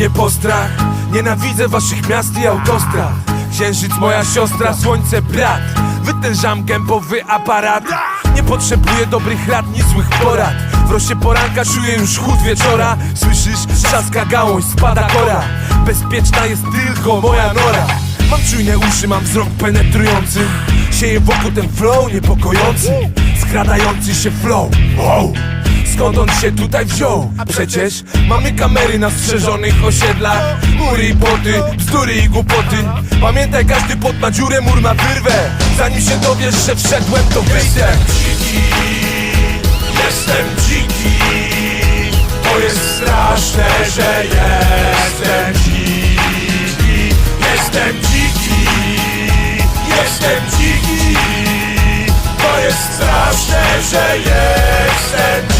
nie postrach Nienawidzę waszych miast i autostrad. Księżyc moja siostra, słońce brat. Wytężam gębowy aparat. Nie potrzebuję dobrych rad, ni złych porad. W rosie poranka czuję już chód wieczora. Słyszysz, trzaska gałąź, spada kora. Bezpieczna jest tylko moja nora. Mam czujne uszy, mam wzrok penetrujący. Sieję wokół ten flow niepokojący. Skradający się flow. Wow. Skąd on się tutaj wziął? A przecież mamy kamery na strzeżonych osiedlach. Mury i płoty, bzdury i głupoty. Pamiętaj, każdy pot ma dziurę, mur ma wyrwę. Zanim się dowiesz, że wszedłem, to wyjdę. Dziki, jestem dziki. To jest straszne, że jestem dziki. Jestem dziki, jestem dziki. To jest straszne, że jestem dziki